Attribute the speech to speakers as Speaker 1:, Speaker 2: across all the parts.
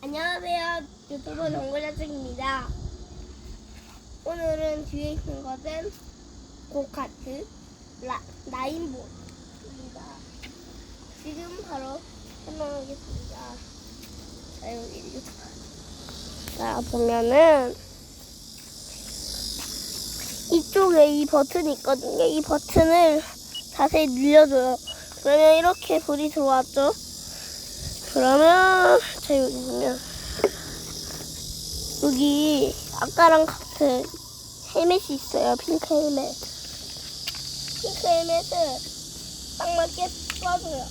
Speaker 1: 안녕하세요. 유튜버 정글자식입니다. 오늘은 뒤에 있는 것은 고카트 라, 나인볼입니다. 지금 바로 설명하겠습니다. 자, 여기 이렇게. 자, 보면은 이쪽에 이 버튼이 있거든요. 이 버튼을 자세히 눌려줘요. 그러면 이렇게 불이 들어왔죠. 그러면 자 여기 보면 여기 아까랑 같은 헬멧이 있어요. 핑크 헬멧. 핑크 헬멧을 딱 맞게 써줘요.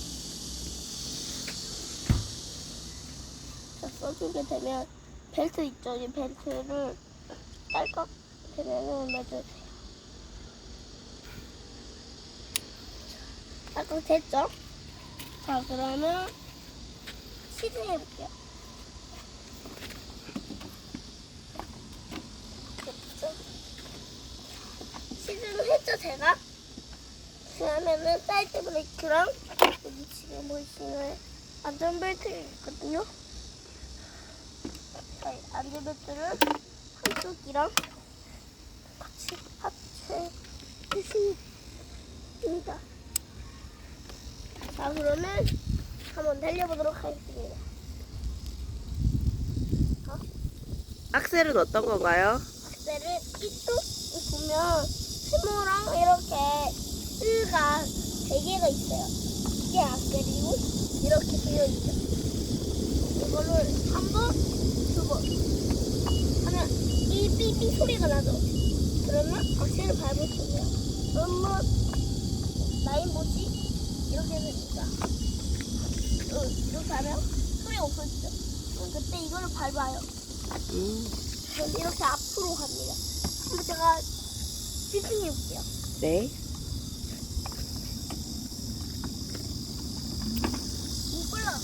Speaker 1: 자, 써주게 되면 벨트 있죠. 이 벨트를 딸깍 되면은 매주세요. 딸깍 됐죠? 자 그러면 시즌해볼게요. 됐죠? 시즌을 했죠, 제가? 그러면은 사이드 브레이크랑 여기 지금 보이시는 안전벨트가 있거든요. 자, 이 안전벨트를 한쪽이랑 같이 합체해줍니다. 자, 그러면 한번 달려보도록 하겠습니다.
Speaker 2: 악셀은 어떤 건가요?
Speaker 1: 악셀을 이쪽 보면 세모랑 이렇게 뜰가 세 개가 있어요. 이게 악셀이고 이렇게 되어 있죠. 이거를 한 번, 두 번 하면 이 삐삐 소리가 나죠. 그러면 악셀을 밟을 수 있어요. 그러면 라인 뭐지? 이렇게 됩니다. 어, 이렇게 하면 소리 없어지죠. 그럼 그때 이거를 밟아요.
Speaker 2: 음,
Speaker 1: 그럼 이렇게 앞으로 갑니다. 한번 제가 집중해 볼게요.
Speaker 2: 네.
Speaker 1: 못 골라.